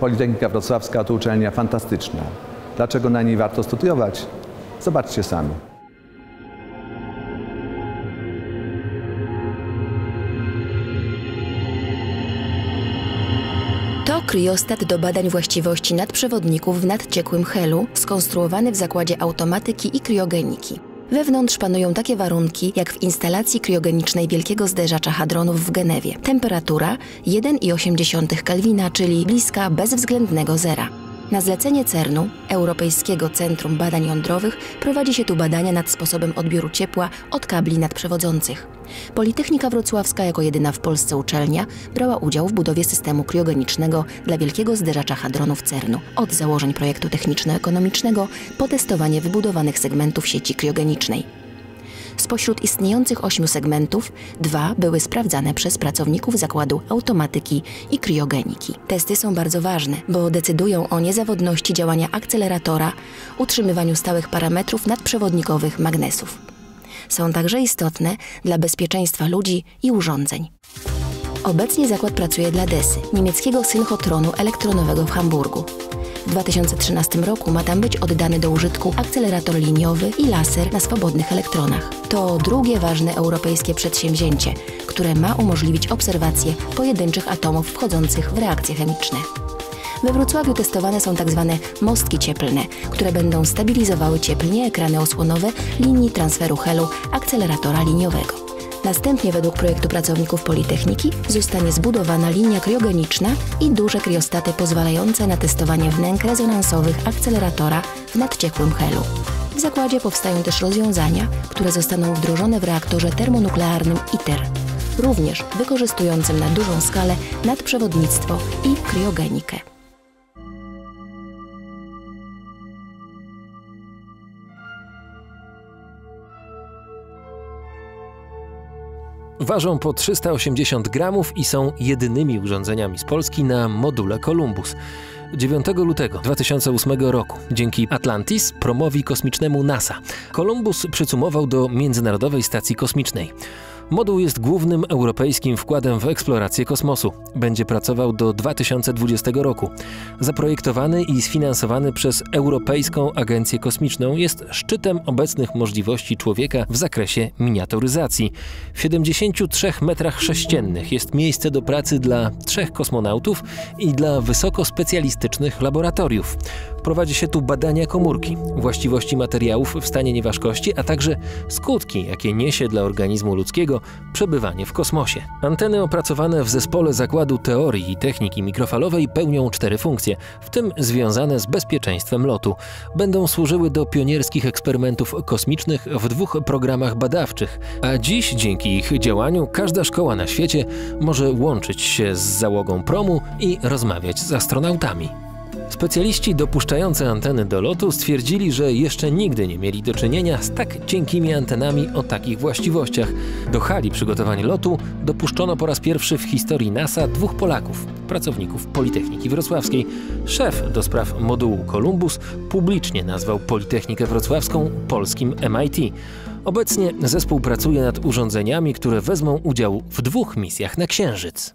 Politechnika Wrocławska to uczelnia fantastyczna. Dlaczego na niej warto studiować? Zobaczcie sami. To kryostat do badań właściwości nadprzewodników w nadciekłym helu, skonstruowany w zakładzie automatyki i kriogeniki. Wewnątrz panują takie warunki, jak w instalacji kriogenicznej wielkiego zderzacza hadronów w Genewie. Temperatura 1,8 Kelwina, czyli bliska bezwzględnego zera. Na zlecenie CERN-u, Europejskiego Centrum Badań Jądrowych, prowadzi się tu badania nad sposobem odbioru ciepła od kabli nadprzewodzących. Politechnika Wrocławska jako jedyna w Polsce uczelnia brała udział w budowie systemu kriogenicznego dla wielkiego zderzacza hadronów CERN-u. Od założeń projektu techniczno-ekonomicznego po testowanie wybudowanych segmentów sieci kriogenicznej. Spośród istniejących ośmiu segmentów, dwa były sprawdzane przez pracowników zakładu automatyki i kriogeniki. Testy są bardzo ważne, bo decydują o niezawodności działania akceleratora, utrzymywaniu stałych parametrów nadprzewodnikowych magnesów. Są także istotne dla bezpieczeństwa ludzi i urządzeń. Obecnie zakład pracuje dla DESY, niemieckiego synchotronu elektronowego w Hamburgu. W 2013 roku ma tam być oddany do użytku akcelerator liniowy i laser na swobodnych elektronach. To drugie ważne europejskie przedsięwzięcie, które ma umożliwić obserwację pojedynczych atomów wchodzących w reakcje chemiczne. We Wrocławiu testowane są tzw. mostki cieplne, które będą stabilizowały cieplnie ekrany osłonowe linii transferu helu akceleratora liniowego. Następnie według projektu pracowników Politechniki zostanie zbudowana linia kriogeniczna i duże kriostaty pozwalające na testowanie wnęk rezonansowych akceleratora w nadciekłym helu. W zakładzie powstają też rozwiązania, które zostaną wdrożone w reaktorze termonuklearnym ITER, również wykorzystującym na dużą skalę nadprzewodnictwo i kriogenikę. Ważą po 380 gramów i są jedynymi urządzeniami z Polski na module Columbus. 9 lutego 2008 roku dzięki Atlantis, promowi kosmicznemu NASA, Columbus przycumował do Międzynarodowej Stacji Kosmicznej. Moduł jest głównym europejskim wkładem w eksplorację kosmosu. Będzie pracował do 2020 roku. Zaprojektowany i sfinansowany przez Europejską Agencję Kosmiczną jest szczytem obecnych możliwości człowieka w zakresie miniaturyzacji. W 73 metrach sześciennych jest miejsce do pracy dla trzech kosmonautów i dla wysoko specjalistycznych laboratoriów. Prowadzi się tu badania komórki, właściwości materiałów w stanie nieważkości, a także skutki, jakie niesie dla organizmu ludzkiego przebywanie w kosmosie. Anteny opracowane w zespole Zakładu Teorii i Techniki Mikrofalowej pełnią cztery funkcje, w tym związane z bezpieczeństwem lotu. Będą służyły do pionierskich eksperymentów kosmicznych w dwóch programach badawczych, a dziś dzięki ich działaniu każda szkoła na świecie może łączyć się z załogą promu i rozmawiać z astronautami. Specjaliści dopuszczający anteny do lotu stwierdzili, że jeszcze nigdy nie mieli do czynienia z tak cienkimi antenami o takich właściwościach. Do hali przygotowań lotu dopuszczono po raz pierwszy w historii NASA dwóch Polaków, pracowników Politechniki Wrocławskiej. Szef do spraw modułu Columbus publicznie nazwał Politechnikę Wrocławską polskim MIT. Obecnie zespół pracuje nad urządzeniami, które wezmą udział w dwóch misjach na Księżyc.